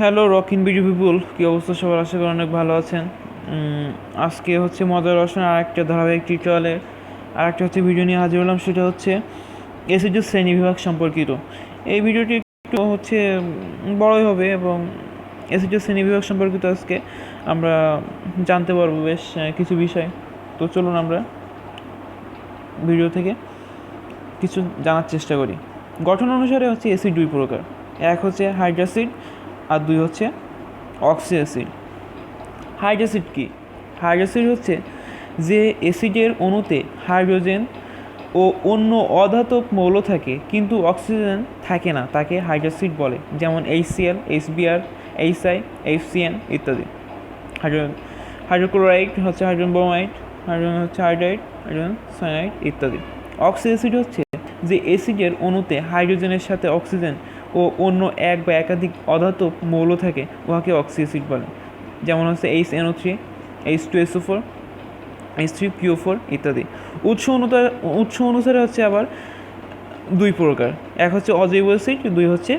Hello রকিন BD people কী অবস্থা সবার? আশা করি অনেক ভালো আছেন। আজকে হচ্ছে মজার রসনের আরেকটা ধারাবাহিক টিউটোরিয়ালের আরেকটা হচ্ছে ভিডিও নিয়ে হাজির হলাম, সেটা হচ্ছে এসএসজি শ্রেণি বিভাগ সম্পর্কিত। এই ভিডিওটি একটু হচ্ছে বড়ই হবে এবং এসএসজি শ্রেণি বিভাগ সম্পর্কিত আজকে আমরা জানতে পারব বেশ কিছু বিষয়। তো চলুন আমরা ভিডিও থেকে কিছু জানার চেষ্টা করি। গঠন অনুসারে হচ্ছে এসিড দুই প্রকার। এক হচ্ছে হাইড্রাসিড আর দুই হচ্ছে অক্সি অ্যাসিড হাইড্রাসিড কি? হাইড্রাসিড হচ্ছে যে অ্যাসিডের অণুতে হাইড্রোজেন ও অন্য অধাতব মৌল থাকে, কিন্তু অক্সিজেন থাকে না, তাকে হাইড্রাসিড বলে, যেমন এইচসিএল এইচবিআর এইচআই এইচসিএন ইত্যাদি। হাইড্রোজেন হাইড্রোক্লোরাইড হচ্ছে হাইড্রোজেন ব্রোমাইড হাইড্রোজেন হচ্ছে হাইড্রাইড হাইড্রোজেন সায়ানাইড ইত্যাদি। অক্সি অ্যাসিড হচ্ছে যে অ্যাসিডের অণুতে হাইড্রোজেনের সাথে অক্সিজেন ও অন্য এক বা একাধিক অধাতব মৌল থাকে, উহাকে অক্সি অ্যাসিড বলে। যেমন হচ্ছে H NO three H two SO four H three PO four ইত্যাদি। উৎস অনুসারে উৎস অনুসারে হচ্ছে আবার দুই প্রকার। এক হচ্ছে অজৈব অ্যাসিড, দুই হচ্ছে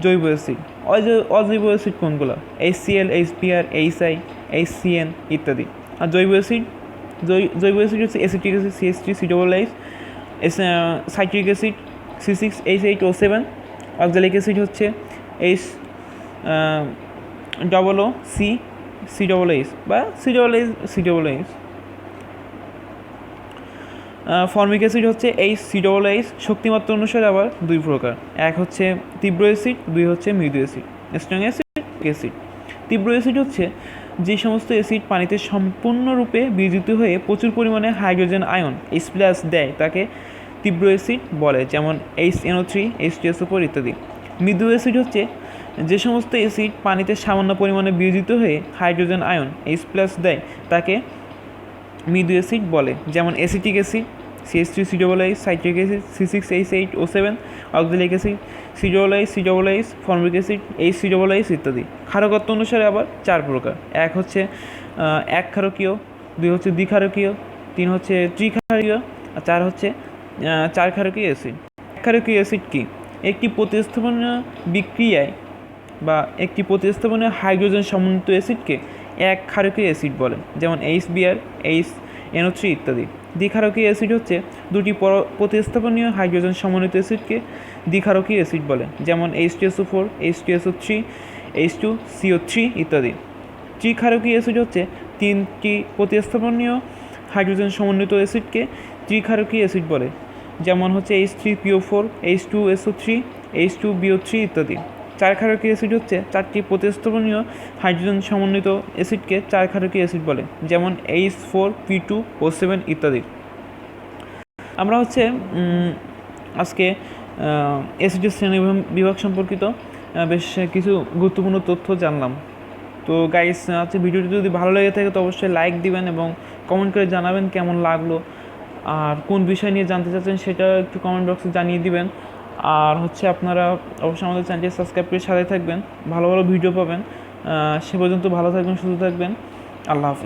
জৈব অ্যাসিড। অজৈ- অজৈব অ্যাসিড কোনগুলো? H C L H P R H I H C N ইত্যাদি। আর জৈব অ্যাসিড? জৈব অ্যাসিড হচ্ছে acetic acid C S three C double H citric acid C six H eight O seven oxalic acid হচ্ছে H double O C C double H বা C double H C double H formic acid হচ্ছে H C double H শক্তিমাত্রা অনুসারে আবার দুই প্রকার। এক হচ্ছে তীব্র অ্যাসিড দুই হচ্ছে মৃদু অ্যাসিড স্ট্রং অ্যাসিড অ্যাসিড তীব্র অ্যাসিড হচ্ছে যে সমস্ত অ্যাসিড পানিতে সম্পূর্ণরূপে বিদ্যুত হয়ে প্রচুর পরিমাণে হাইড্রোজেন আয়ন এইচ প্লাস দেয়, তাকে তীব্র অ্যাসিড বলে, যেমন H NO three H two SO four ইত্যাদি। মৃদু অ্যাসিড হচ্ছে যে সমস্ত অ্যাসিড পানিতে সামান্য পরিমাণে বিয়োজিত হয়ে হাইড্রোজেন আয়ন এইচ প্লাস দেয়, তাকে মৃদু অ্যাসিড বলে, যেমন acetic acid CS three C double H citric acid C six H eight O seven oxalic acid C double H C double formic acid H C double ইত্যাদি। ক্ষারকত্ব অনুসারে আবার চার প্রকার। এক হচ্ছে এক ক্ষারকীয় দুই হচ্ছে দ্বিক্ষারকীয়, তিন হচ্ছে ত্রিক্ষারকীয় আর চার হচ্ছে চার ক্ষারকীয় অ্যাসিড। ক্ষারকীয় অ্যাসিড কি? একটি প্রতিস্থাপনীয় বিক্রিয়ায় বা একটি প্রতিস্থাপনীয় হাইড্রোজেন সমন্বিত অ্যাসিডকে এক ক্ষারকীয় অ্যাসিড বলে, যেমন H BR H, NO three ইত্যাদি। দ্বিক্ষারকীয় অ্যাসিড হচ্ছে দুটি পর- প্রতিস্থাপনীয় হাইড্রোজেন সমন্বিত অ্যাসিডকে দ্বিক্ষারকীয় অ্যাসিড বলে, যেমন H two SO four, H two SO three, H two CO three ইত্যাদি। ত্রিক্ষারকীয় অ্যাসিড হচ্ছে তিনটি প্রতিস্থাপনীয় হাইড্রোজেন সমন্বিত অ্যাসিডকে ত্রিক্ষারকীয় অ্যাসিড বলে যেমন হচ্ছে H three PO four H two SO three H two BO three ইত্যাদি। চার ক্ষারকীয় অ্যাসিড হচ্ছে চারটি প্রতিস্থাপনীয় হাইড্রোজেন সমন্বিত অ্যাসিডকে চার ক্ষারকীয় অ্যাসিড বলে, যেমন H four P two O seven ইত্যাদি। আমরা হচ্ছে আজকে এসিডি শ্রেণি বিভাগ- সম্পর্কিত বেশ কিছু গুরুত্বপূর্ণ তথ্য জানলাম। তো গাইস হচ্ছে ভিডিওটি যদি ভালো লেগে থাকে তো অবশ্যই লাইক দিবেন এবং কমেন্ট করে জানাবেন কেমন লাগল। আর কোন বিষয় নিয়ে জানতে চাচ্ছেন সেটা একটু কমেন্ট বক্সে জানিয়ে দিবেন। আর হচ্ছে আপনারা অবশ্যই আমাদের চ্যানেলটি সাবস্ক্রাইব করে সাথে থাকবেন। ভালো ভালো ভিডিও পাবেন। সে পর্যন্ত ভালো থাকবেন, সুস্থ থাকবেন। আল্লাহ হাফিজ।